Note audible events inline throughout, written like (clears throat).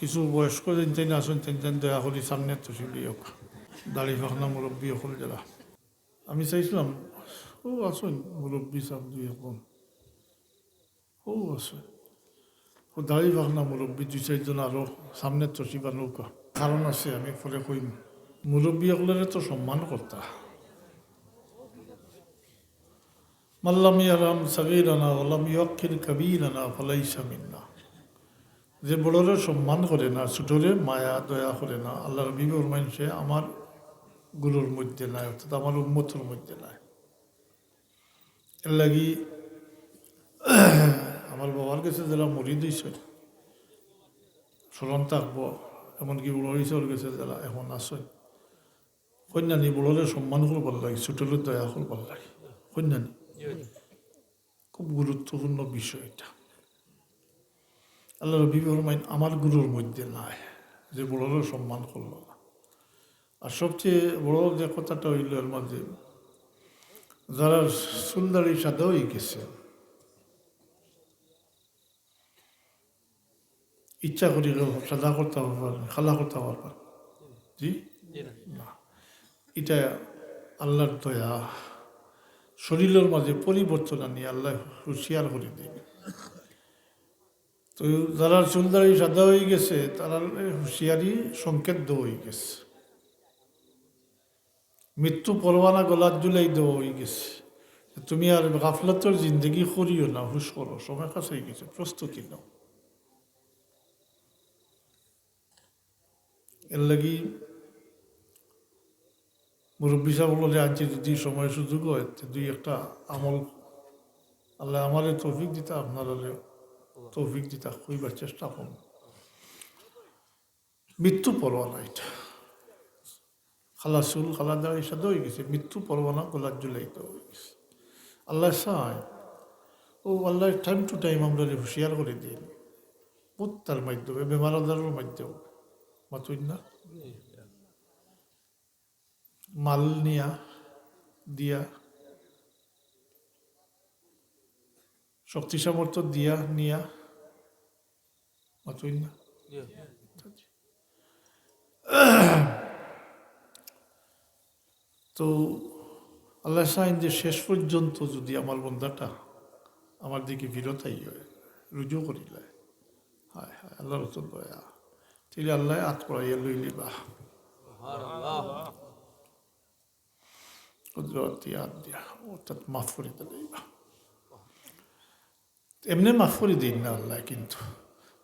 কিছু বয়স্ক যেন আসুন, তেন দয়া করি সামনে তো শিবলি হোক। দাড়ি ফাঁকনা মুরব্বী হল যারা। আমি চাইছিলাম, ও আসুন, মুরব্বী সাহেব, দুই এখন ও আসুন। ও দাড়ি ফাঁকনা মুরব্বী, দুই চারজন আরও সামনে তো শিবা নৌকা। কারণ আছে, আমি পরে কইম, মুরব্বী সকলের তো সম্মান করতা। মাল্লাম ইয়ারাম সাগিরানা ওলাম ইয়ক্ষির কবিরানা, ফলাইসা মিন্না। যে বড়রে সম্মান করে না, ছোটরে মায়া, দয়া করে না, আল্লাহর বিবর মানুষে আমার গুরুর মধ্যে নাই, অর্থাৎ আমার উন্মতর মধ্যে নাই। এর লাগি (clears throat) আমার বাবার কাছে যারা মরি দিয়েছে স্মরণ থাকব, এমনকি বড়িশর গেছে যারা এখন আসেন কন্যানি বড়রে সম্মান করবার লাগে, ছোটরে দয়া করবার লাগে। কন্যানি, খুব গুরুত্বপূর্ণ বিষয় এটা। আল্লাহ রবি ফরমাইন আমার গুরুর মধ্যে নাই যে বড়োর সম্মান করল না। আর সবচেয়ে বড় যে কথাটা হইল এর মাঝে যারা সুলদারি সাদা হয়ে গেছে ইচ্ছা করি সাদা করতে পারবেন খালা করতে পারবেন জি? না। এটা আল্লাহর দয়া। শরীরের মাঝে পরিবর্তন আনি আল্লাহ হুঁশিয়ার করে দেবে তো যারা চুলদারি সাদা হয়ে গেছে, তারা হুঁশিয়ারি সংকেত দেওয়া হয়ে গেছে। মৃত্যু পরবানা গলার জুলাই দেওয়া হয়ে গেছে। তুমি আর গাফলতর জিন্দগি করিও না, হুশ করো, সময় কাছে গেছে, প্রস্তুতি নাও। এর লাগি মুরব্বী সাহেব বলে, আজ যদি সময় সুযোগ হয় দুই একটা আমল, আল্লাহ আমারে তৌফিক দিতা, আপনারা তৌফিক দিতা কইবার চেষ্টা করুন। মৃত্যু পরোয়ানা এটা। খালা চুল খালা দাঁড়িয়ে সাদা হয়ে গেছে মৃত্যু পরোয়ানা গোলার জুলাইতে হয়ে গেছে। আল্লাহ সাহায় ও আল্লাহ টাইম টু টাইম আমরা হুঁশিয়ার করে দিই। তার মাধ্যমে বেমার আজারের মাধ্যমে। মাতুই না? মাল নিয়া দিয়া শক্তি সামর্থ্য দিয়া নিয়া মাতুই না। (coughs) তো আল্লাহ সাইন যে শেষ পর্যন্ত যদি আমার বন্ধাটা আমার দিকে বিরতাই হয় রুজু করিলে। হায় হায় আল্লাহ রতন দয়া। তাহলে আল্লাহ আত পড়াইয়া লইলি বা। কুদরতি অর্থাৎ মাফ করে দিলেই বা। এমনি মাফ করে দিন না আল্লাহ কিন্তু।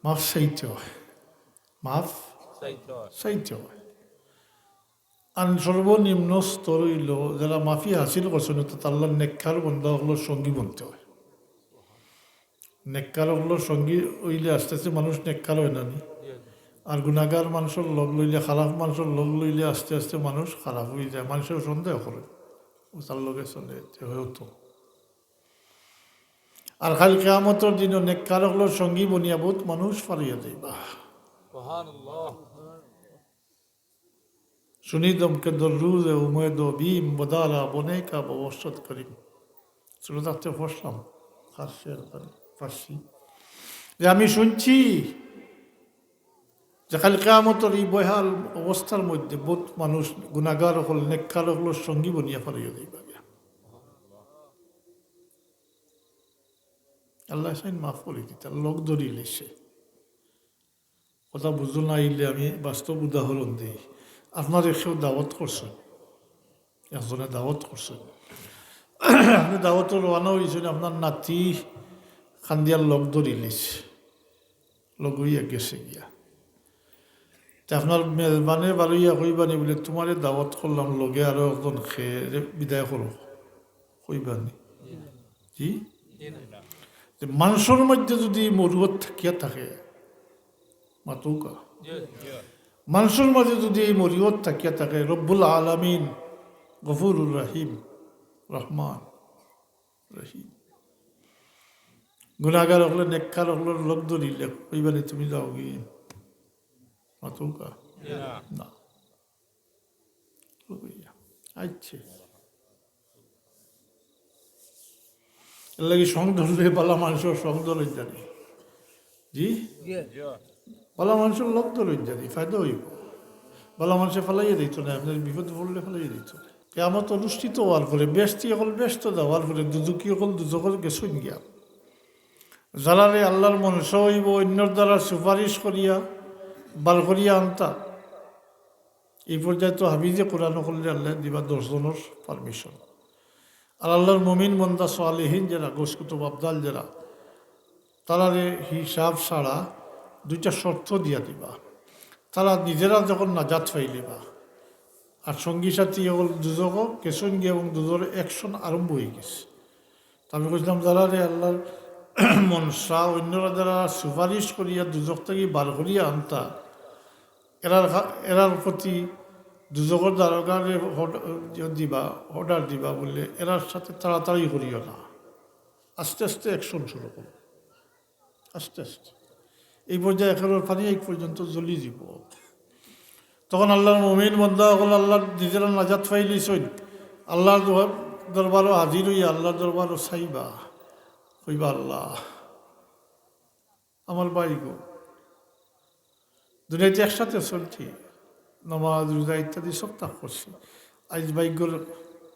মাফ চাইতে হয়। মাফ চাইতে হয়। আর সর্বনিম্ন স্তর হইল যারা মাফি হাসিল করছেন তো আল্লাহ নেককার বন্ধা হলো সঙ্গী বনতে হয়। নেককার হলো সঙ্গী হইলে আস্তে আস্তে মানুষ নেককার হয় না নি? আর গুণাগার মানুষের লগ লইলে খারাপ মানুষের লগ লইলে আস্তে আস্তে মানুষ খারাপ হয়ে যায়। মানুষের সন্দেহ করে। ও তার লগে চলে হয়তো। আর খাল কেয়ামতর দিন নেককারকলোর সঙ্গী বনিয়া বহুত মানুষ ফারিয়া দেবা সুনিদম কে দরুজ উমেদ বিম বদালা বনে কা ববসত শ্রোতাতে ফসলাম ফার্সি যে আমি শুনছি যে খালি কেয়ামতর এই বহাল অবস্থার মধ্যে বহুত মানুষ গুণাগার হল নেককারকলোর সঙ্গী বনিয়া ফারিয়া দেবা আল্লাহ সাইন মাফ করে দিতে লোক ধরিলে সে। কথা বুঝল না আইলে আমি বাস্তব উদাহরণ দিই। আপনার একশো দাওয়াত করছেন, একজনে দাওয়াত করছেন। আপনি দাওয়াত রওনা হয়েছেন আপনার নাতি খান্দিয়ার লগ ধরিলিস লগ হইয়া গেছে গিয়া। তা আপনার মেজবানে বারইয়া কইবানি বলে, তোমারে দাওয়াত করলাম, লগে আরও একজন খেয়ে বিদায় করো। কইবানি। জি? মানুষের মধ্যে যদি মরুয়ত থাকিয়া থাকে, মাতুকা। মানুষের মাঝে যদি এই মরিয়ত থাকিয়া থাকে, রব্বুল আলমিন গফুরুর রাহিম, রহমান, রহিম। গুণাগার হলে, নেককার হলে, লোক ধরিলে ওইবারে তুমি যাও গিয়ে, মাতুকা। না। আচ্ছা। এর লাগে সং ধরলে পালা মানুষের সং ধরে জানি। জি? ভালো মানুষের লোক ধরুন জানি ফায়দা হইব। ভালো মানুষে ফেলাইয়ে দিত না আপনার বিপদ পড়লে ফেলাইয়ে দিত। না কেমত অনুষ্ঠিত হওয়ার পরে ব্যস্তি অকল ব্যস্ত দেওয়ার পরে দুদুকি অকল দুদকল গেছুন গিয়া। যারারে আল্লাহর মনুষ্য হইব অন্যর দ্বারা সুপারিশ করিয়া বার করিয়া আনতা। এই পর্যায়ে তো হাবিজে কোরআন করলে আল্লাহ দিবা দশজনের পারমিশন আর আল্লাহর মমিন মন্দা সোয়ালিহীন যারা গোসকুতুব আবদাল যারা তারারে হিসাব ছাড়া দুইটা শর্ত দিয়া দিবা। তারা নিজেরা যখন নাজাত পাইলিবা আর সঙ্গী সাথী হল দুজক কেসঙ্গী এবং দুজোর অ্যাকশন আরম্ভ হয়ে গেছে। আমি কইছিলাম যারা রে আল্লাহর (clears throat) মনসা অন্যরা যারা সুপারিশ করিয়া দুজক থেকে বার করিয়া আনতা, এরার এরার প্রতি দুজকর দ্বারকারে দিবা, অর্ডার দিবা বললে এরার সাথে তাড়াতাড়ি করিও না। আস্তে আস্তে অ্যাকশন শুরু করো। আস্তে আস্তে। এই পর্যায়ে একেবারে পানি এই পর্যন্ত জ্বলি দিব। তখন আল্লাহর মমিন বন্ধা হল, আল্লাহর নিজেরা নাজাত ফাইলি সইন আল্লাহর দর- দরবারও হাজির হইয়া আল্লাহর দরবারও চাইবা। কইবা, আল্লাহ, আমার বাড়ি গো, দুনিয়াতে একসাথে চলছি। নমাজ রোজা ইত্যাদি সব তাক করছি। আজ বাইকর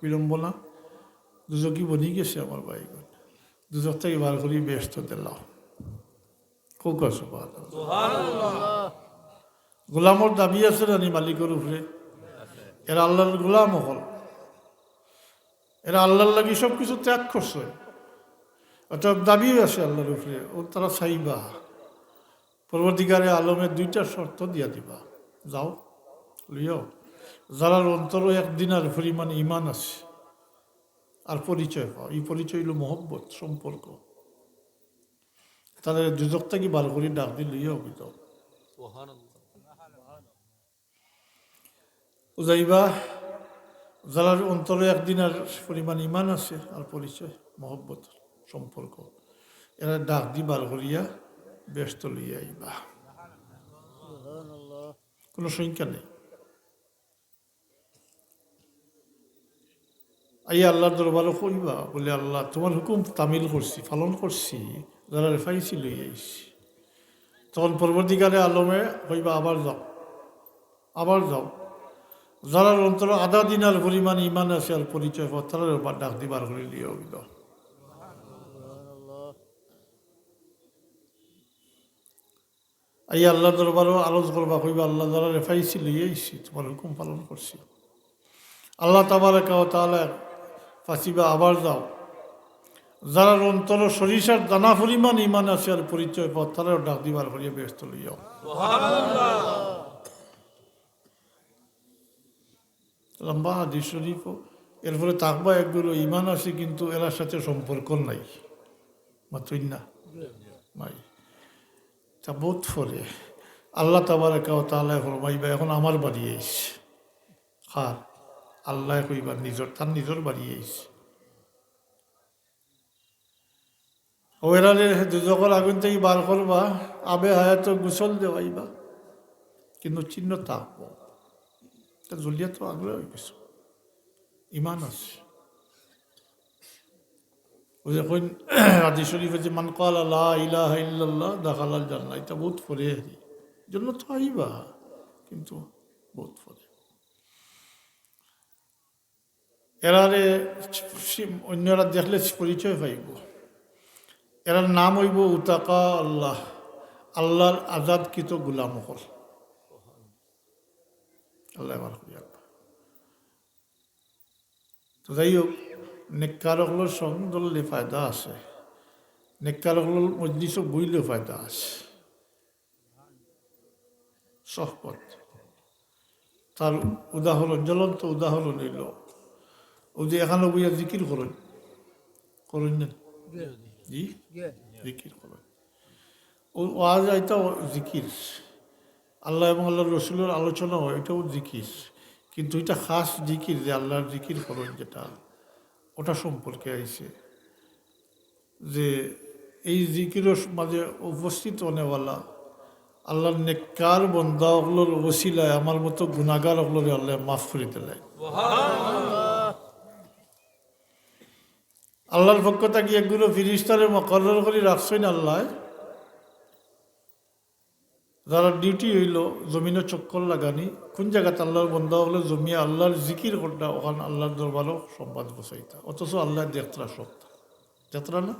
বিড়ম্বনা দুজকি বনি গেছে আমার বাইকর। দুজক থেকে বার করি ব্যস্ত দিলাম খুব গোলামর দাবি আছে রানি মালিকের উপরে। এরা আল্লাহর গোলাম হল। এরা আল্লাহর লাগি সব কিছু ত্যাগ করছে। অর্থাৎ দাবিও আছে আল্লাহর উপরে। ও তারা চাইবা। পরবর্তীকারে আলমের দুইটা শর্ত দিয়া দিবা। যাও। লিও যারার অন্তর একদিন আর পরিমাণ ইমান আছে। আর পরিচয় পাও। এই পরিচয় হলো মহব্বত, সম্পর্ক। তাদের দুজক থেকে বার করে ডাক দিল ইয়ে অভিত যাইবা যারার অন্তরে একদিন আর পরিমাণ ইমান আছে, আর পরিচয়, মহব্বত, সম্পর্ক। এরা ডাক দি বার করিয়া ব্যস্ত লইয়া আইবা। কোনো সংখ্যা নেই। আইয়া আল্লাহর দরবারও কইবা, বলে, আল্লাহ, তোমার হুকুম তামিল করছি, পালন করছি, যারা রেফাইছি লই আইছি তখন পরবর্তীকালে আলমে কইবা, আবার যাও আবার যাও। যারা অন্তর আধা দিনার পরিমাণ ইমান আছে আর পরিচয় পর তারা এবার ডাক দিবার করে লিয়ে হইল। আই আল্লাহ দরবারও আলোচ করবা, কইবা, আল্লাহ, যারা রেফাইছি লইয়ে আইছি তোমার হুকুম পালন করছি। আল্লাহ তাবারে কাও তাহলে ফাঁসিবা আবার যাও। যারা অন্তর সরিষার দানা পরিমাণ ইমান আছে আর পরিচয় পর তারাও ডাক দিবার করিয়া ব্যস্ত লইয়াও। লম্বা হাদিস শরীফ এরপরে তাকবা একগুলো ইমান আছে, কিন্তু এরার সাথে সম্পর্ক নাই। মাত্রই না? নাই। তা বোধ ফলে আল্লাহ তাবার কাউ তাহলে ফরমাইবা, এখন আমার বাড়ি আইস খার। আল্লাহ কইবার নিজর, তার নিজর বাড়ি আইস ওয়েরালে দুজকর আগুন থেকে বার করবা, আবে হায়াত গুসল দেওয়াইবা। কিন্তু চিহ্ন তা জলিয়া তো আগলে হয়ে গেছে। ইমান আছে। ওই যে কইন আদি শরীফে যে মান কাল আল্লাহ ইলাহা ইল্লাল্লাহ দাখালাল জান্নাহ, এটা বহুত পরে জন্য তো আইবা, কিন্তু বহুত পরে এরারে অন্যরা দেখলে পরিচয় পাইব এরার নাম হইব উতাকা আল্লাহ। আল্লাহর আজাদকৃত গুলাম হল। আল্লাহ তো যাই হোক নেককারগুলোর সঙ্গ ধরলে ফায়দা আছে। নেককারগুলোর মজলিস বইলেও ফায়দা আছে। সহপথ। তার উদাহরণ, জ্বলন্ত উদাহরণ এলো ও যে এখানে বইয়া জিকির করেন করেন না? জি। জিকির করেন ও আজ এটা জিকির। আল্লাহ এবং আল্লাহর রসুলের আলোচনা হয় এটাও জিকির। কিন্তু এটা খাস জিকির যে আল্লাহর জিকির করেন যেটা ওটা সম্পর্কে আইছে। যে এই জিকিরের মাঝে উপস্থিত হনেওয়ালা আল্লাহর নেককার বন্দা ওগুলোর ওসিলায় আমার মতো গুণাগার ওগুলোর আল্লাহ মাফ করে দিলেন। আল্লাহর পক্ষ থেকে এগুলো ফিরিস্তারে মকরর করে রাখছেন আল্লাহ। যারা ডিউটি হইল জমিনে চক্কর লাগানি কোন জায়গাতে আল্লাহর বন্ধা হলে জমিয়ে আল্লাহর জিকির করটা ওখানে আল্লাহর দরবারও সম্বাদ বসাইতা অথচ আল্লাহ যাত্রা সব যাত্রা না?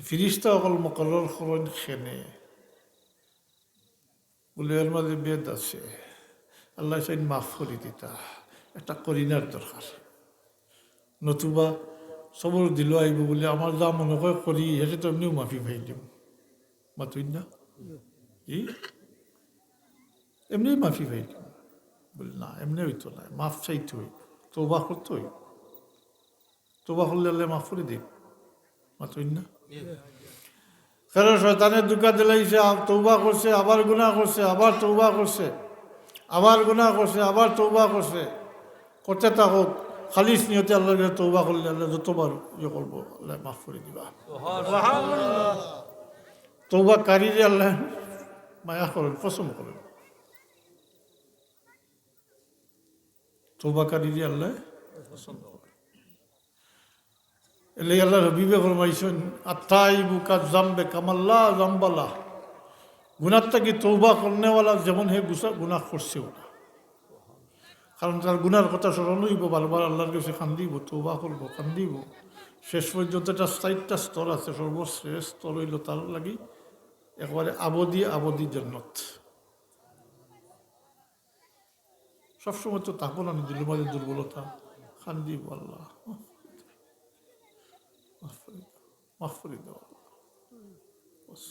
ফিরিস্তা অকল মকলর খরণ খেনে। বলে এর মাঝে বেদ আছে। আল্লাহ চাই মাফ করে দিতা। একটা করিনার দরকার। নতুবা সবর দিল আইব বলে আমার যা মনে করে করি সেটা তো এমনিও মাফি পাই দিম। মাতুই না কি? এমনি মাফি পাই দিম। বলি, না এমনি হইতো না মাফ চাইতে হইব তোবা করতে হইব তোবা করলে আল্লাহ মাফ করে দিন মাতুই না কারণ শয়তানের দুকা দিলাইছে, তৌবা করছে আবার গুনাহ করছে আবার তৌবা করছে আবার গুণা করছে আবার তৌবা করছে করতে থাকুক খালিস নিয়তে আল্লাহর কাছে তৌবা করলে আল্লাহ যতবার ইয়ে করব আল্লাহ মাফ করে দিবা। তৌবা কারিরে আল্লাহ মায়া করেন পছন্দ করেন। তৌবা কারিরে আল্লাহ পছন্দ করেন। এলে আল্লাহ রবিবে ফরমাইছেন আত্মাই বুকা জাম্বে কামাল্লা জাম্বালা। গুনার থেকে তৌবা করনেওয়ালা যেমন হে গুসা গুনাহ করছেও না। কারণ তার গুনার কথা স্মরণ হইব, বারবার আল্লাহর কাছে কান্দিব তৌবা করব, কান্দিব। শেষ পর্যন্ত একটা চারটা স্তর আছে, সর্বশ্রেষ্ঠ স্তর হইল তার লাগি একবারে আবদি আবদি জন্নত। সবসময় তো তাকো না দিল মাঝে দুর্বলতা। কান্দিব আল্লাহ। মাফ করে দাও। মাফ করে দাও বাস।